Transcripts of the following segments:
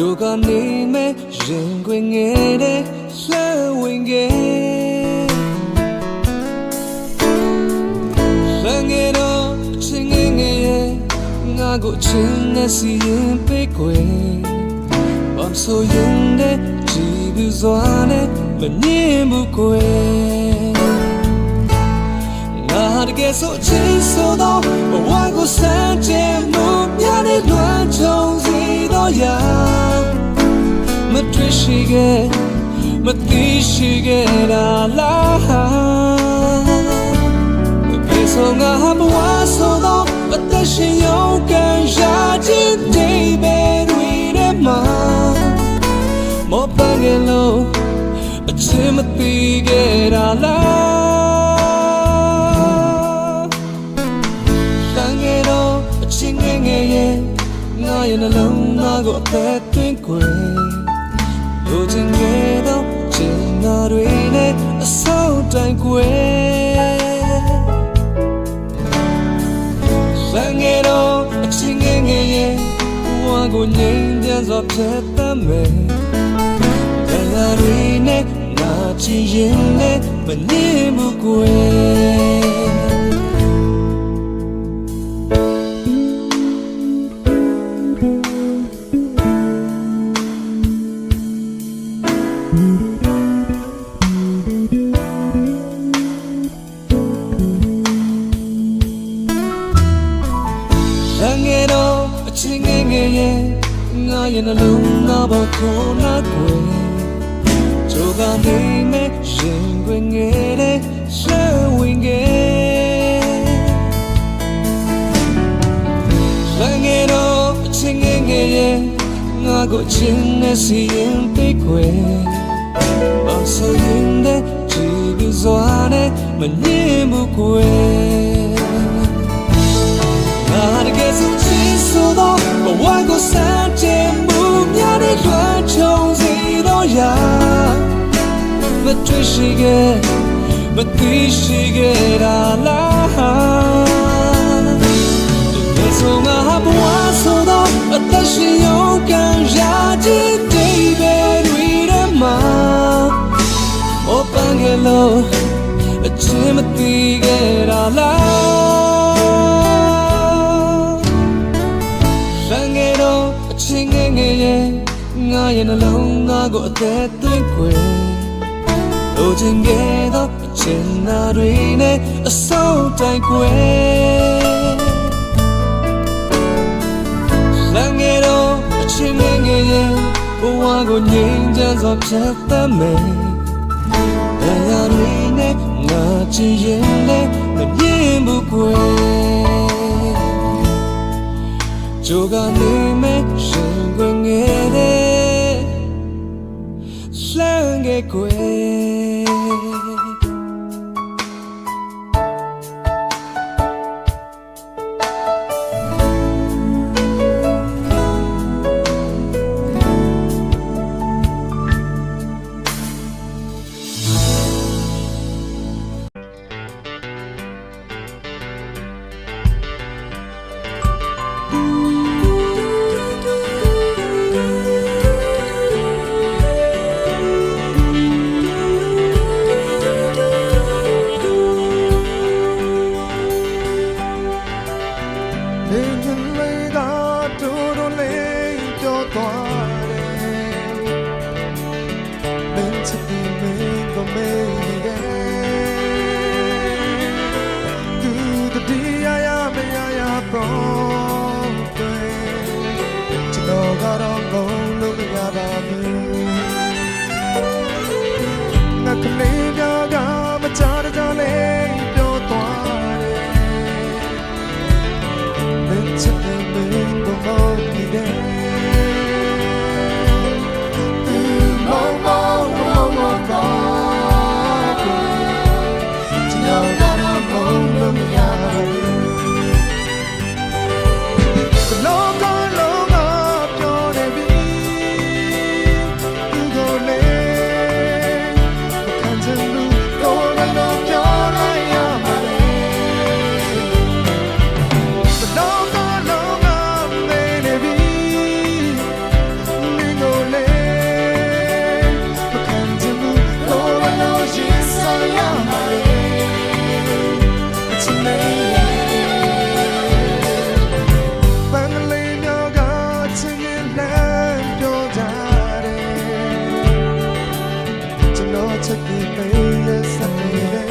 ကြိုကနေမဲ့ရင်ခွင်ငယ်တဲ့လှမ်းဝင်ငယ်လမ်းငယ်တော့အချင်းငယ်ငယ်ရဲ့ငါကိုအချင်းနဲ့စီ တဲ့ကြည်ဘူးစွာနဲ့မငြင်းဘူးကွယ်ငါတကယ်ဆိုအချင်းဆိုတော့ဘဝကိုစမ်းကြင်မှုများတဲ့လွမ်းကြုံစီတော့ရာမတွေ့ရှိခဲ့မသိရှိခဲ့တာလားတကယ်ဆိုငါဘဝဆိုတော့အသက်ရှင်ရုံးကန်ရာခြင်းဒီပဲတွေထဲမှာမောပန်းကလေးအချင်းမသိခဲ့တာလား ရဲ့နှလုံးသားကိုအသက်သွင်းခွေလူချင်းငယ်တော့ချင်နာတွေနဲ့အဆောက်တိုင်ခွေတန်ငယ်တော့အချင်းငယ်ငယ်ရဲ့ဘဝကိုငြိမ်းချမ်းစွာဖြတ်သန်းမယ်တရားတွေနဲ့ငါချင်ရင်နဲ့မငြင်းဘူးကွယ် ငါကိုအချင်းနဲ့စီရင်ပေးခွယ်ဘာဆိုရင်တဲ့ကြည်ပြီးစွာနဲ့မငြင်းဘူးကွယ်ငါတကယ်ဆိုချစ်ဆိုတော့ဘဝကိုစမ်းကြင်မှုများတဲ့လွှမ်းခြုံ ချင်းမသိခဲ့တာလားလမ်းငယ်တော့အချင်းငယ်ငယ်ရဲ့ငါရဲ့နှလုံးသားကိုအသက်သွင်းခွေလိုချင်ခဲ့တော့အချင်းနာတွေနဲ့အဆုံးတိုင်ခွေလမ်းငယ်တော့အချင်းငယ်ငယ်ရဲ့ဘဝကိုငြိမ်းချမ်းစွာဖြတ်သန်းမယ်တရားတွေနဲ့ ငါချင်ရင်လည်းမမြင်ဘူးကွယ်ကြိုကနေမဲ့ရှင်ခွင်ငယ်တဲ့လှမ်းခဲ့ကွယ် took me places I needed.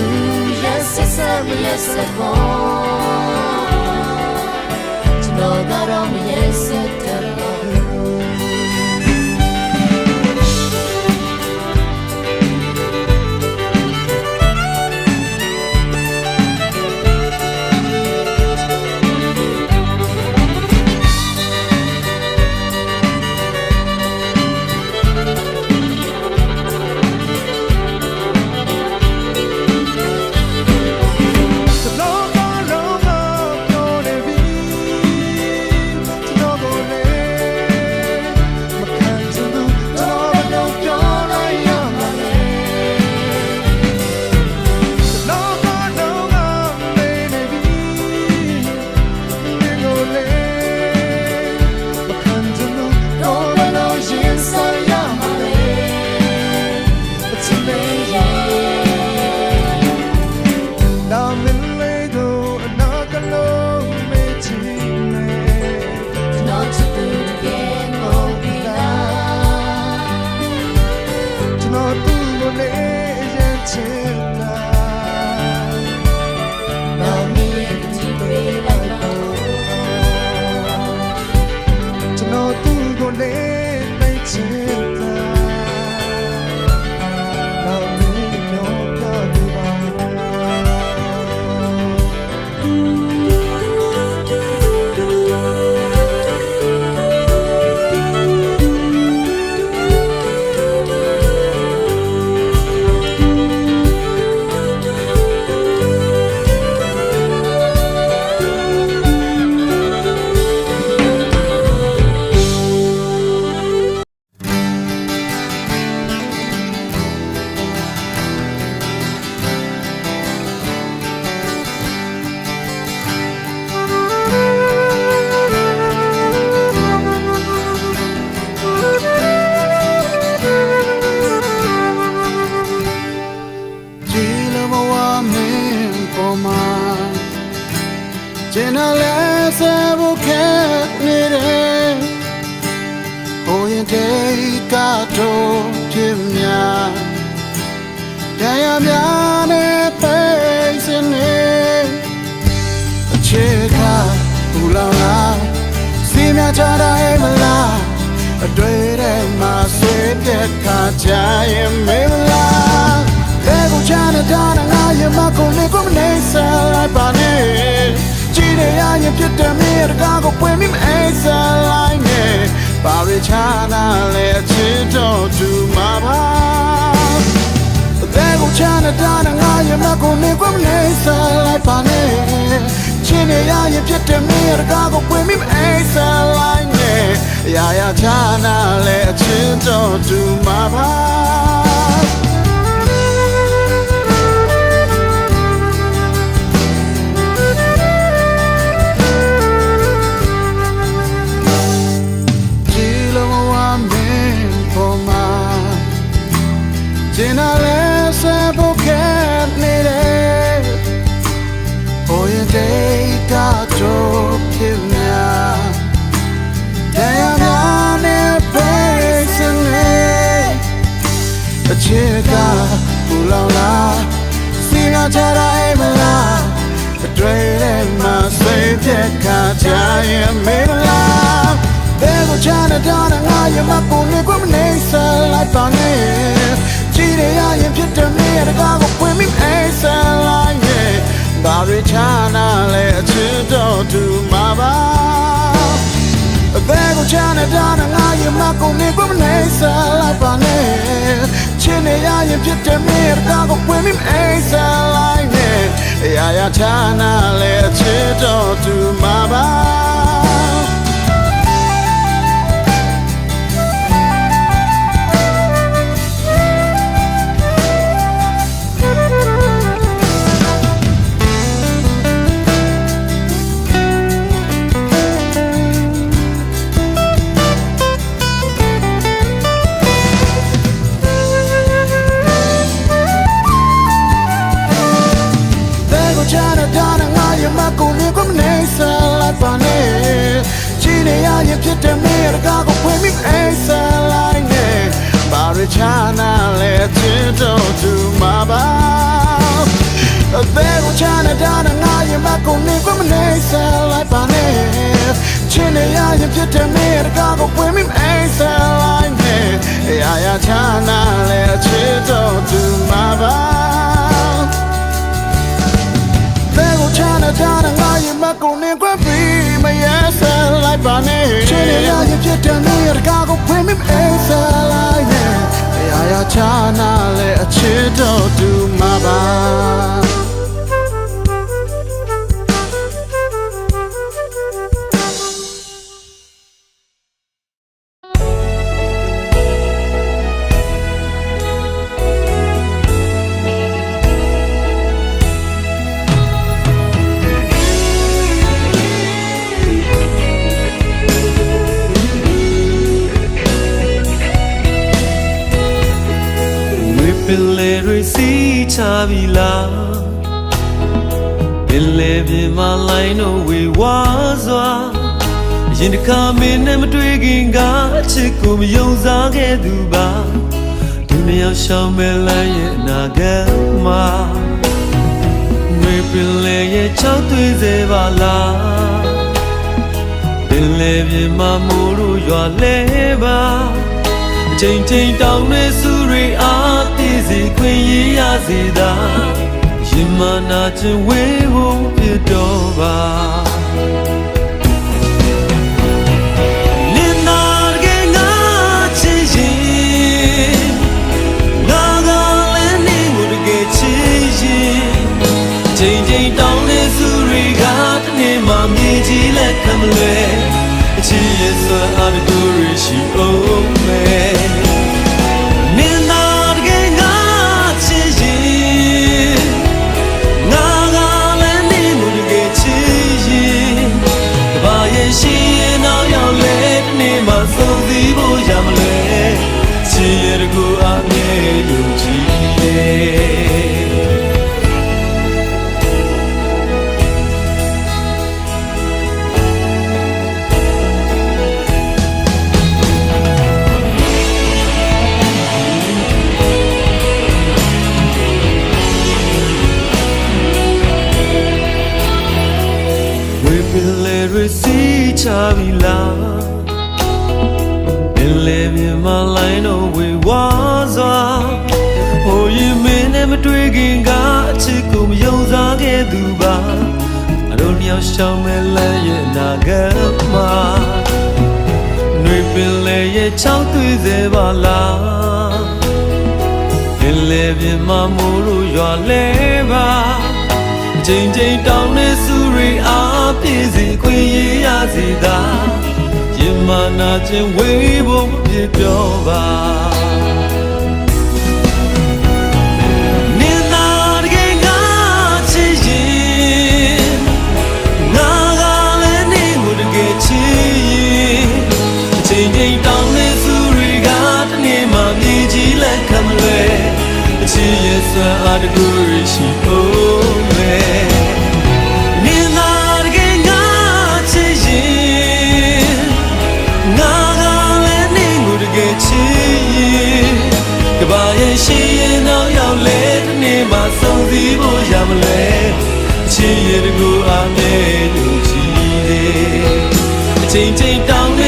Ooh, yes, yes, I'm yes, I'm home. To know that I'm yes, yes. ကျင်နာလဲဆဖို့ခဲနေတယ်ဟိုရင်တေကတော့ဖြစ်များတရားများနဲ့ပိတ်စင်နေအခြေခါဘူလောင်လာစီမြချတာရဲ့မလားအတွေ့ထဲမှာဆွေးပြက်ခါကြရင်မေးမလားလေကိုချမ်းတဲ့ဒါနငါရမကိုလေ ည်နေရရင်ဖြစ်တဲ့မြေတကားကိုပွင့်မိမအိမ်စားလိုက်နဲ့ပါရချာနာလေအချစ်တော်သူမှာပါလေကိုချမ်းတဲ့ဒါနငါရမကိုလေကိုမနေစားလိုက်ပါနဲ့ချင်နေရရင်ဖြစ်တဲ့မြေတကားကိုပွင့်မိမအိမ်စားလိုက်နဲ့ရာရာချာနာလေအချစ်တော်သူမှာပါ ချစ်ကဘူလောင်လာစီနာချတာအိမ်မလားအတွေ့ထဲမှာစိတ်ပြက်ခါကြရင်မေးမလား There go China down and I am up on the women ace like Bonnie ကြည်ရရရင်ဖြစ်တဲ့မြေတကားကိုပွင့်မိအိဆန်လိုက်ရဲ့ဘာတွေချာနာလဲအချစ်တော်သူမှာပါ There go China down and I am up on the women ace like Bonnie ချင်းနေရရင် ဖြစ်တဲ့မြေတကားကိုပွင့်မိအိဆန်လိုက်ရဲ့ရာရာချာနာလဲအချစ်တော်သူ and I am up on the women ace like Bonnie ချင်းနေရရင်ဖြစ်တဲ့မြေတကားကိုပွင့်မိအိဆန်လိုက်ရဲ့ဘာရချာနာလဲချစ်တော်သူမှာပါ There go China down and နေဆက်လိုက်ပါနဲ့ချင်းနေရရင်ဖြစ်တဲ့နေတကားကိုပွင့်မိအိမ်ဆက်လိုက်နဲ့ရာရာချာ ချမ်းချမ်းငါရင်မကုန်နေခွင့်ပြီးမရဲဆန်လိုက်ပါနဲ့ချင်းရရရင်ဖြစ်တဲ့နေရကားကိုဖွင့်မိအေးဆန်လိုက်နဲ့ရာရာချာနာလေအချစ်တော့သူမှာပါ ပြီလားပင်လေပြင်မှာလိုင်းတို့ဝေဝါစွာအရင်တစ်ခါမင်းနဲ့မတွေ့ခင်ကအချစ်ကိုမယုံစားခဲ့သူပါဒီနှစ်ယောက်ရှောင်းမဲ့လမ်းရဲ့အနာဂတ်မှာဝေပင်လေရဲ့ချောက်သွေးစေပါလားပင်လေပြင်မှာမိုးတို့ရွာလဲပါချိန်ချိန်တောင်းနေစုတွေအားပြည့် စေခွင့်ရရစေသာရင်မနာခြင်းဝေးဖို့ဖြစ် င်လေရစီချပြီလားပင်လေမြင်မလိုင်းတော့ဝေဝါစွာဟိုရင်မင်းနဲ့မတွေ့ခင်ကအချစ်ကိုမယုံစားခဲ့သူပါအတို့နှစ်ယောက်ရှောင်းမဲ့လမ်းရဲ့အနာဂတ်မှာနှွေပင်လေရဲ့ချောင်းသွေးစေပါလားပင်လေပြင်မှာမိုးလို့ရွာလဲပါ ချိန်ချိန်တောင်းနေစုရိအားပြည့်စေခွင့်ရရစေသာရင်မနာခြင်းဝေးဖို့ပြပြောပါနင်နာတကယ်ငါချစ်ရင်ငါကလည်းနေမှုတကယ်ချစ်ရင်ချိန်ချိန်တောင်းနေစုရိကတနေ့မှမြေကြီးလက်ခံမလဲအချစ်ရဲ့ဆွမ်းအားတကူရရှိဖို့ ရဲ့တကူအားနဲ့လူကြည့်တယ်အချိန်ချင်းတောင်းနေစု